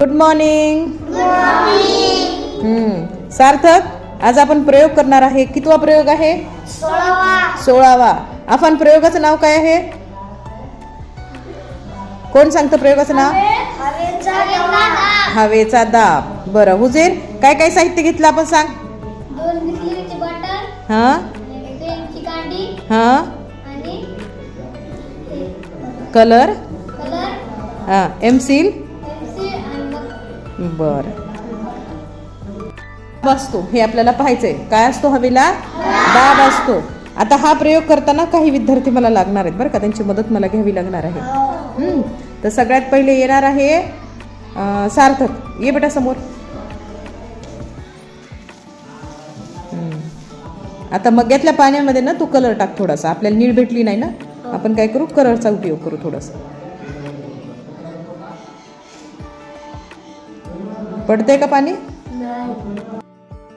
Good morning. सार्थक आज आपण प्रयोग करणार आहे. कितवा प्रयोग आहे? सोळावा. आपण प्रयोगाचं नाव काय आहे? कोण सांगतं प्रयोगाचं नाव? हवेचा दाब. बरं हुजेर काय काय साहित्य घेतलं आपण सांग? हा? हा? कलर? कलर. हा. एमसील बर. असतो हे आपल्याला पाहायचंय. काय असतो हवेला? दाब असतो. आता हा प्रयोग करताना काही विद्यार्थी मला लागणार आहेत बरं का त्यांची मदत मला घ्यावी लागणार आहे. तर सगळ्यात पहिले येणार आहे सार्थक. ये बेटा समोर. आता मग्यातल्या पाण्यामध्ये ना तू कलर टाक थोडासा. आपल्याला नीळ भेटली नाही ना. आपण काय करू? कलरचा उपयोग करू थोडासा. पडतंय का पाणी?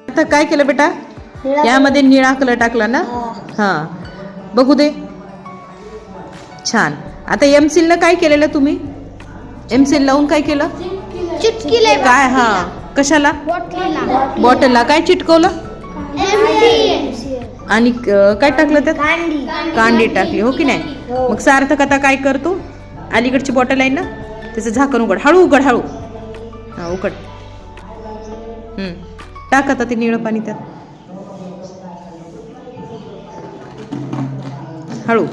आता काय केलं बेटा? यामध्ये निळा कलर टाकला ना? हा. बघू दे. छान. आता एमसील न काय केलेलं तुम्ही? एमसील लावून काय केलं? काय हा. कशाला? बॉटलीला. काय चिटकवलं? आणि काय टाकलं त्यात? कांडी. कांडी टाकली. हो की नाही? मग सार्थक आता काय करतो? अलीकडची बॉटल आहे ना? त्याचं झाकण उघड. हळू उघड हळू. हा उघड. टाक आता ते निळं पाणी त्यात. हळू.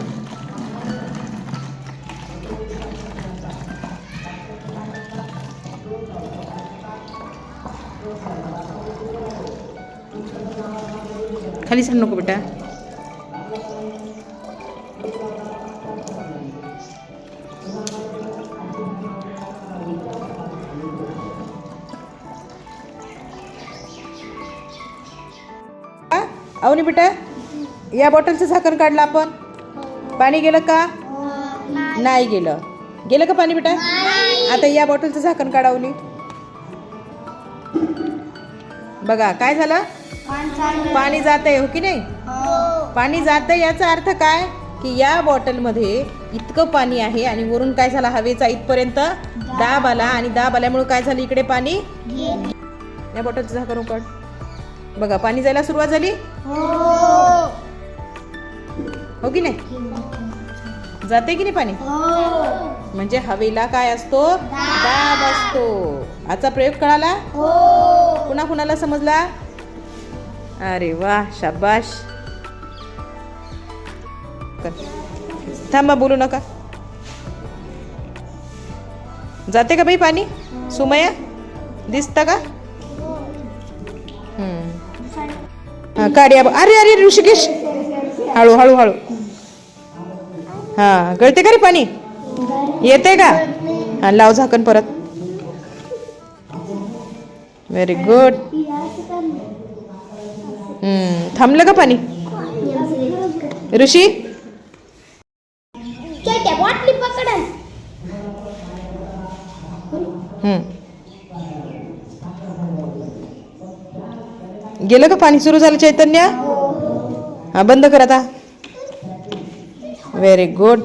खाली सांग नको बेटा. अवनी बेटा या बॉटलचं झाकण काढलं आपण. पाणी गेलं का? नाही गेलं. गेलं का पाणी बेटा? आता या बॉटलचं झाकण काढावली बघा काय झालं? पाणी जात आहे. हो की नाही? पाणी जात याचा अर्थ काय? की या बॉटलमध्ये इतकं पाणी आहे आणि वरून काय झाला? हवेचा इथपर्यंत दाब आला आणि दाब आल्यामुळे काय झालं? इकडे पाणी या बॉटलचं झाकण उकड. बघा पाणी जायला सुरुवात झाली? हो की नाही? जाते की नाही पाणी? म्हणजे हवेला काय असतो? दाब असतो. आजचा प्रयोग कळाला? कुणा कुणाला समजला? अरे वा शाबाश. थांबा बोलू नका. जाते का बाई पाणी? सुमया दिसतं का? हा काढ्या अरे अरे ऋषिकेश. हळू हळू हळू. हा गळते का रे पाणी? येते का? हा लाव झाकण परत. व्हेरी गुड हम्म, थांबलं का पाणी? ऋषी? बॉटली पकडन. गेलं का पाणी सुरू झालं चैतन्य? हा बंद कर आता. Very good